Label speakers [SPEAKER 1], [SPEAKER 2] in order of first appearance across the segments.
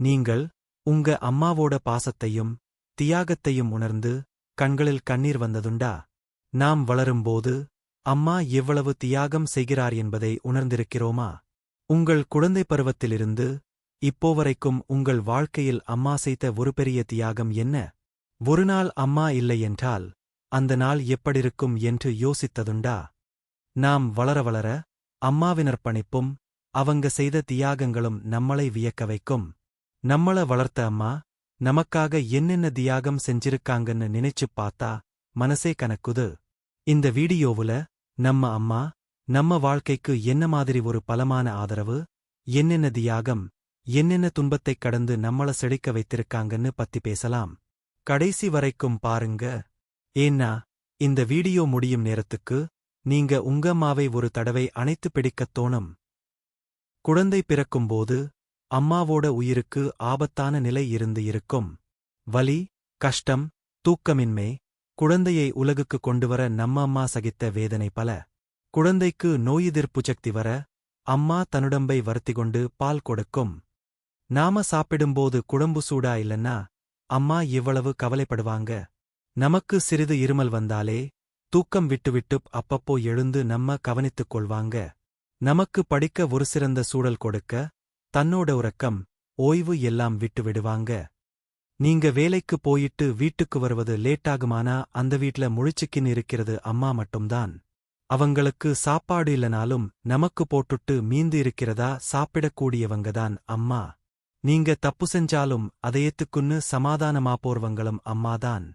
[SPEAKER 1] நீங்கள் உங்க அம்மாவோட பாசத்தையும் தியாகத்தையும் உணர்ந்து கண்களில் கண்ணீர் வந்ததுண்டா? நாம் வளரும்போது அம்மா எவ்வளவு தியாகம் செய்கிறார் என்பதை உணர்ந்திருக்கிறோமா? உங்கள் குழந்தை பருவத்திலிருந்து இப்போ வரைக்கும் உங்கள் வாழ்க்கையில் அம்மா செய்த ஒரு பெரிய தியாகம் என்ன? ஒரு நாள் அம்மா இல்லை என்றால் அந்த நாள் எப்படிருக்கும் என்று யோசித்ததுண்டா? நாம் வளர வளர அம்மாவினர் பணிப்பும் அவங்க செய்த தியாகங்களும் நம்மளை வியக்க வைக்கும். நம்மள வளர்த்த அம்மா நமக்காக என்னென்ன தியாகம் செஞ்சிருக்காங்கன்னு நினைச்சுப் பார்த்தா மனசே கணக்குது இந்த வீடியோவுல நம்ம அம்மா நம்ம வாழ்க்கைக்கு என்ன மாதிரி ஒரு பலமான ஆதரவு என்னென்ன தியாகம் என்னென்ன துன்பத்தைக் கடந்து நம்மள செழிக்க வைத்திருக்காங்கன்னு பத்தி பேசலாம். கடைசி வரைக்கும் பாருங்க. ஏன்னா இந்த வீடியோ முடியும் நேரத்துக்கு நீங்க உங்க அம்மாவை ஒரு தடவை அணைத்து பிடிக்கத் தோணும். குழந்தை பிறக்கும்போது அம்மாவோட உயிருக்கு ஆபத்தான நிலை இருந்து இருக்கும். வலி கஷ்டம் தூக்கமின்மை குழந்தையை உலகுக்கு கொண்டுவர நம்ம அம்மா சகித்த வேதனை பல. குழந்தைக்கு நோயெதிர்ப்பு சக்தி வர அம்மா தன்னுடம்பை வருத்திக்கொண்டு பால் கொடுக்கும். நாம சாப்பிடும்போது குழம்பு சூடா இல்லன்னா அம்மா இவ்வளவு கவலைப்படுவாங்க. நமக்கு சிறிது இருமல் வந்தாலே தூக்கம் விட்டுவிட்டு அப்பப்போ எழுந்து நம்ம கவனித்துக் கொள்வாங்க. நமக்கு படிக்க ஒரு சிறந்த சூழல் கொடுக்க தன்னோட உறக்கம் ஓய்வு எல்லாம் விட்டு விடுவாங்க. நீங்க வேலைக்கு போயிட்டு வீட்டுக்கு வருவது லேட்டாகுமானா அந்த வீட்ல முழிச்சுக்கின்னு இருக்கிறது அம்மா மட்டும்தான். அவங்களுக்கு சாப்பாடு இல்லனாலும் நமக்கு போட்டுட்டு மீந்து இருக்கிறதா சாப்பிடக்கூடியவங்கதான் அம்மா. நீங்க தப்பு செஞ்சாலும் அதையத்துக்குன்னு சமாதானமா போர்வங்களும் அம்மாதான்.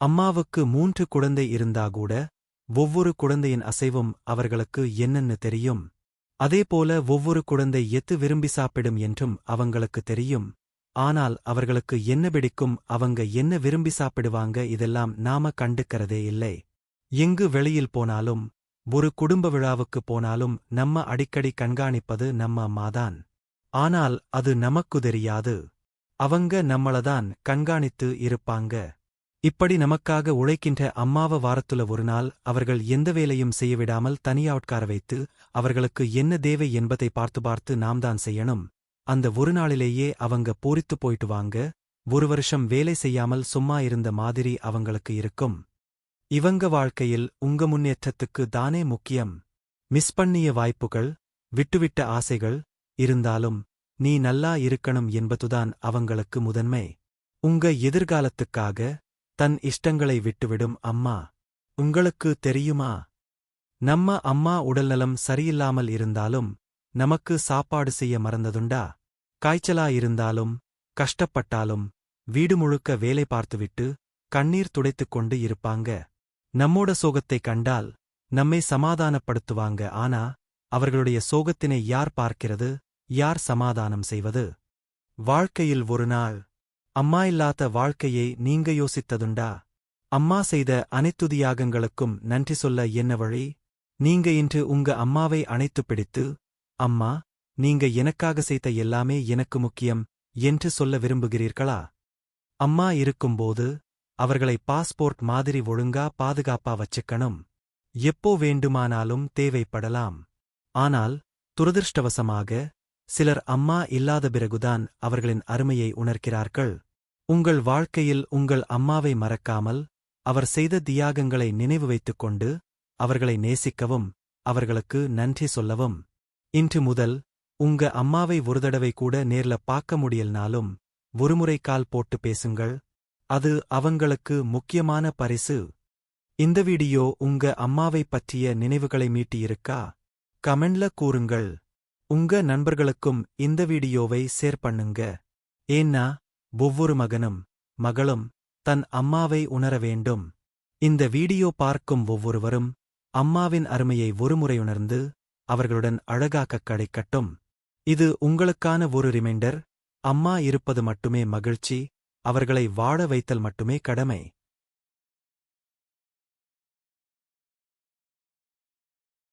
[SPEAKER 1] அம்மாவுக்கு மூன்று குழந்தை இருந்தாகூட ஒவ்வொரு குழந்தையின் அசைவும் அவர்களுக்கு என்னன்னு தெரியும். அதேபோல ஒவ்வொரு குழந்தை எத்து விரும்பி சாப்பிடும் என்றும் அவங்களுக்கு தெரியும். ஆனால் அவர்களுக்கு என்ன பிடிக்கும் அவங்க என்ன விரும்பி சாப்பிடுவாங்க இதெல்லாம் நாம கண்டுக்கிறதே இல்லை. எங்கு வெளியில் போனாலும் ஒரு குடும்ப விழாவுக்கு போனாலும் நம்ம அடிக்கடி கண்காணிப்பது நம்ம அம்மாதான். ஆனால் அது நமக்கு தெரியாது. அவங்க நம்மளதான் கண்காணித்து இருப்பாங்க. இப்படி நமக்காக உழைக்கின்ற அம்மாவ வாரத்துல ஒரு நாள் அவர்கள் எந்த வேலையும் செய்யவிடாமல் தனியா உட்கார வைத்து அவர்களுக்கு என்ன தேவை என்பதை பார்த்து பார்த்து நாம் தான் செய்யணும். அந்த ஒரு நாளிலேயே அவங்க பூரித்து போயிட்டு வாங்க ஒரு வருஷம் வேலை செய்யாமல் சும்மா இருந்த மாதிரி அவங்களுக்கு இருக்கும். இவங்க வாழ்க்கையில் உங்க முன்னேற்றத்துக்கு தானே முக்கியம். மிஸ் பண்ணிய வாய்ப்புகள் விட்டுவிட்ட ஆசைகள் இருந்தாலும் நீ நல்லா இருக்கணும் என்பதுதான் அவங்களுக்கு முதன்மை. உங்க எதிர்காலத்துக்காக தன் இஷ்டங்களை விட்டுவிடும் அம்மா. உங்களுக்கு தெரியுமா? நம்ம அம்மா உடல்நலம் சரியில்லாமல் இருந்தாலும் நமக்கு சாப்பாடு செய்ய மறந்ததுண்டா? காய்ச்சலா இருந்தாலும் கஷ்டப்பட்டாலும் வீடு முழுக்க வேலை பார்த்துவிட்டு கண்ணீர் துடைத்துக் கொண்டு இருப்பாங்க. நம்மோட சோகத்தைக் கண்டால் நம்மை சமாதானப்படுத்துவாங்க. ஆனா அவர்களுடைய சோகத்தினை யார் பார்க்கிறது? யார் சமாதானம் செய்வது? வாழ்க்கையில் ஒரு நாள் அம்மா இல்லாத வாழ்க்கையை நீங்க யோசித்ததுண்டா? அம்மா செய்த அனைத்து தியாகங்களுக்கும் நன்றி சொல்ல என்ன வழி? நீங்க இன்று உங்க அம்மாவை அணைத்துப் பிடித்து அம்மா நீங்க எனக்காக செய்த எல்லாமே எனக்கு முக்கியம் என்று சொல்ல விரும்புகிறீர்களா? அம்மா இருக்கும்போது அவர்களை பாஸ்போர்ட் மாதிரி ஒழுங்கா பாதுகாப்பா வச்சுக்கணும். எப்போ வேண்டுமானாலும் தேவைப்படலாம். ஆனால் துரதிருஷ்டவசமாக சிலர் அம்மா இல்லாத பிறகுதான் அவர்களின் அருமையை உணர்கிறார்கள். உங்கள் வாழ்க்கையில் உங்கள் அம்மாவை மறக்காமல் அவர் செய்த தியாகங்களை நினைவு வைத்துக் கொண்டு அவர்களை நேசிக்கவும் அவர்களுக்கு நன்றி சொல்லவும். இன்று முதல் உங்க அம்மாவை ஒரு தடவை கூட நேர்ல பார்க்க முடியல்னாலும் ஒருமுறை கால் போட்டு பேசுங்கள். அது அவங்களுக்கு முக்கியமான பரிசு. இந்த வீடியோ உங்க அம்மாவை பற்றிய நினைவுகளை மீட்டியிருக்கா? கமெண்ட்ல கூறுங்கள். உங்க நண்பர்களுக்கும் இந்த வீடியோவை ஷேர் பண்ணுங்க. ஏன்னா ஒவ்வொரு மகனும் மகளும் தன் அம்மாவை உணர வேண்டும். இந்த வீடியோ பார்க்கும் ஒவ்வொருவரும் அம்மாவின் அருமையை ஒருமுறை உணர்ந்து அவர்களுடன் அழகாக்கக் கிடைக்கட்டும். இது உங்களுக்கான ஒரு ரிமைண்டர் அம்மா இருப்பது மட்டுமே மகிழ்ச்சி அவர்களை வாழ வைத்தல் மட்டுமே கடமை.